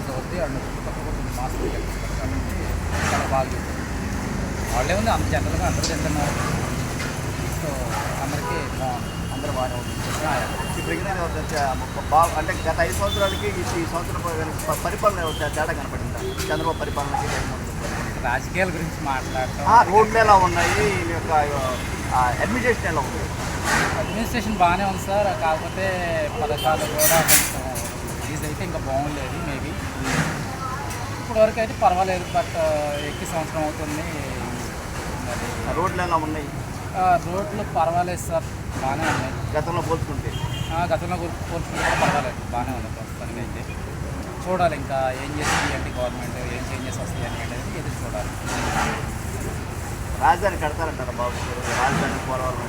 Use అవుద్ది and చుట్టుపక్కల కొంచెం మాస్ పెట్టారు కాబట్టి చాలా బాగా యూజ్ వాళ్ళే ఉంది అంత జనరల్గా అందరూ తింటున్నారు. సో అందరికీ అందరూ బాగానే ఉంటుంది బాగా అంటే గత ఐదు సంవత్సరాలకి ఈ సంవత్సరం పరిపాలన తేడా కనపడిందా? చంద్రబాబు పరిపాలనకి రాజకీయాల గురించి మాట్లాడటం. రోడ్లు ఎలా ఉన్నాయి యొక్క అడ్మినిస్ట్రేషన్ ఎలా ఉంది? అడ్మినిస్ట్రేషన్ బాగానే ఉంది సార్ కాకపోతే పథకాలు కూడా కొంచెం అయితే ఇంకా బాగుండేది మేబీ ఇప్పటివరకు అయితే పర్వాలేదు బట్ ఎక్కి సంవత్సరం అవుతుంది. రోడ్లు ఎలా ఉన్నాయి? రోడ్లు పర్వాలేదు సార్ బాగానే ఉన్నాయి. గతంలో పోల్చుకుంటే. గతంలో పోల్చుకుంటే పర్వాలేదు బాగానే ఉంది ప్రస్తుతానికి అయితే. చూడాలి ఇంకా ఏం చేస్తుంది అంటే గవర్నమెంట్ ఏం చేంజెస్ వస్తాయి అని అనేది ఎదురు చూడాలి. రాజధాని కడతారంటారా బాబు? రాజధాని పోలవరం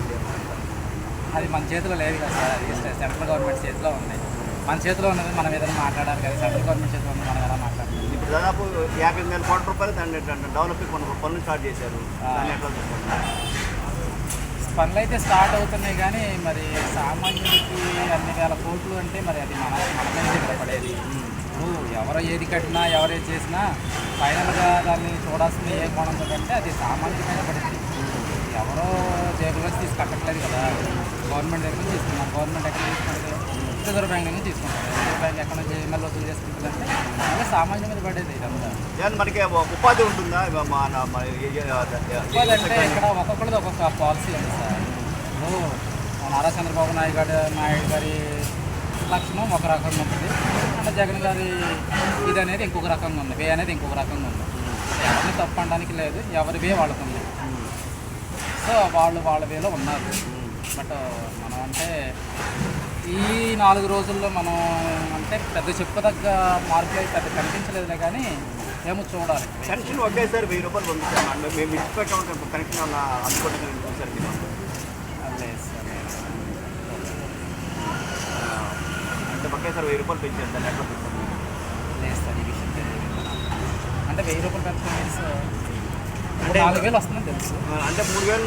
అది మన చేతిలో లేదు కదా సార్ అది సెంట్రల్ గవర్నమెంట్ చేతిలో ఉంది. మన చేతిలో ఉన్నది మనం ఏదైనా మాట్లాడాలి కదా. సెంట్రల్ గవర్నమెంట్ చేతిలో ఉంది మనం ఎలా మాట్లాడాలి? ఇప్పుడు దాదాపు యాభై వేల కోట్ల రూపాయలు దాన్ని డెవలపింగ్ మన పనులు స్టార్ట్ చేశారు. పనులు అయితే స్టార్ట్ అవుతున్నాయి కానీ మరి సామాన్యుడికి అన్ని వేల కోట్లు అంటే మరి అది మన మన మీద నిలబడేది. ఇప్పుడు ఎవరు ఏది కట్టినా ఎవరు ఏది చేసినా ఫైనల్గా దాన్ని చూడాల్సింది ఏ కోణంతో అంటే అది సామాన్యుడి మీద పడింది. ఎవరో జేబులో తీసి కట్టట్లేదు కదా. గవర్నమెంట్ దగ్గర నుంచి తీసుకున్నారు గవర్నమెంట్ ఎక్కడ తీసుకుంటుంది? రిజర్వ్ బ్యాంక్ నుంచి తీసుకుంటారు రిజర్వ్ బ్యాంక్ ఎక్కడ నుంచి ఎమ్మెల్యే వసూలు చేసుకుంటుంది అంటే సామాన్యం మీద పడేది ఇదంతా. మనకి ఉపాధి ఉంటుందా? ఉపాధి అంటే ఇక్కడ ఒక్కొక్కరిది ఒక్కొక్క పాలసీ ఉంది సార్. ఇప్పుడు నారా చంద్రబాబు నాయుడు గారి నాయుడు గారి లక్షణం ఒక రకంగా ఉంటుంది. అంటే జగన్ గారి ఇది అనేది ఇంకొక రకంగా ఉంది. వే అనేది ఇంకొక రకంగా ఉంది. ఎవరిని తప్పు అనడానికి లేదు. ఎవరి వే వాళ్ళకు ఉంది సో వాళ్ళు వాళ్ళ వేలో ఉన్నారు. బట్ మనం అంటే ఈ నాలుగు రోజుల్లో మనం అంటే పెద్ద చెప్పుదగ్గ మార్పులు అయితే పెద్ద కనిపించలేదులే కానీ ఏమో చూడాలి. పెన్షన్ ఒకేసారి వెయ్యి రూపాయలు పంపించాము మేము అకౌంట్ కనెక్షన్ ఉన్న అనుకుంటున్నాం మీరు. లేదు సార్. అంటే ఒకేసారి వెయ్యి రూపాయలు పెంచారు ఎట్లా చూస్తాం లేదు సార్ ఈ విషయం అంటే వెయ్యి రూపాయలు పెంచడం మీన్స్ అంటే నాలుగు వేలు వస్తుందని తెలుసు. అంటే మూడు వేలు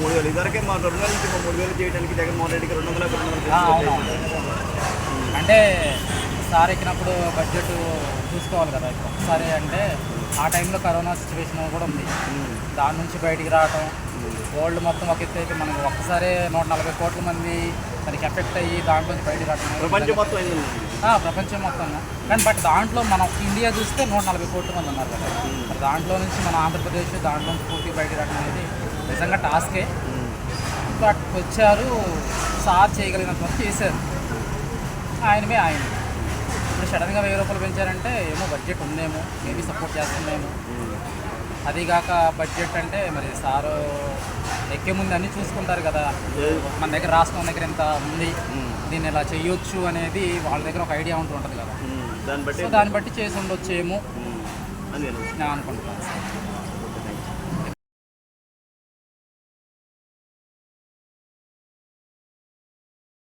మూడు వేలు. ఇదివరకే మా రెండు వేల నుంచి మూడు వేలు చేయడానికి జగన్మోహన్ రెడ్డికి రెండు వందల రెండు వందలు. అంటే సార్ ఎక్కినప్పుడు బడ్జెట్ చూసుకోవాలి కదా ఇప్పుడు. ఒకసారి అంటే ఆ టైంలో కరోనా సిచ్యువేషన్ కూడా ఉంది. దాని నుంచి బయటికి రావటం వరల్డ్ మొత్తం ఒక ఎత్తు అయితే మనకి ఒక్కసారి నూట నలభై కోట్ల మంది దానికి ఎఫెక్ట్ అయ్యి దాంట్లో నుంచి బయటికి రావటం. ప్రపంచం మొత్తం ప్రపంచం మొత్తంగా. కానీ బట్ దాంట్లో మనం ఇండియా చూస్తే నూట నలభై కోట్ల మంది ఉన్నారు కదా. మరి దాంట్లో నుంచి మన ఆంధ్రప్రదేశ్ దాంట్లో నుంచి పూర్తి రావడం అనేది నిజంగా టాస్కే. బట్ వచ్చారు సార్ చేయగలిగినంత వరకు చేశారు ఆయనమే ఆయన. ఇప్పుడు సడన్గా వెయ్యి రూపాయలు పెంచారంటే ఏమో బడ్జెట్ ఉందేమో మేబీ సపోర్ట్ చేస్తుందేమో. అదిగాక బడ్జెట్ అంటే మరి సారు ఎక్కే ముందు అన్నీ చూసుకుంటారు కదా. మన దగ్గర రాష్ట్రం దగ్గర ఎంత ఉంది దీన్ని ఇలా చేయొచ్చు అనేది వాళ్ళ దగ్గర ఒక ఐడియా ఉంటూ ఉంటుంది కదా. దాన్ని బట్టి దాన్ని బట్టి చేసి ఉండొచ్చేమో అనుకుంటున్నాను సార్.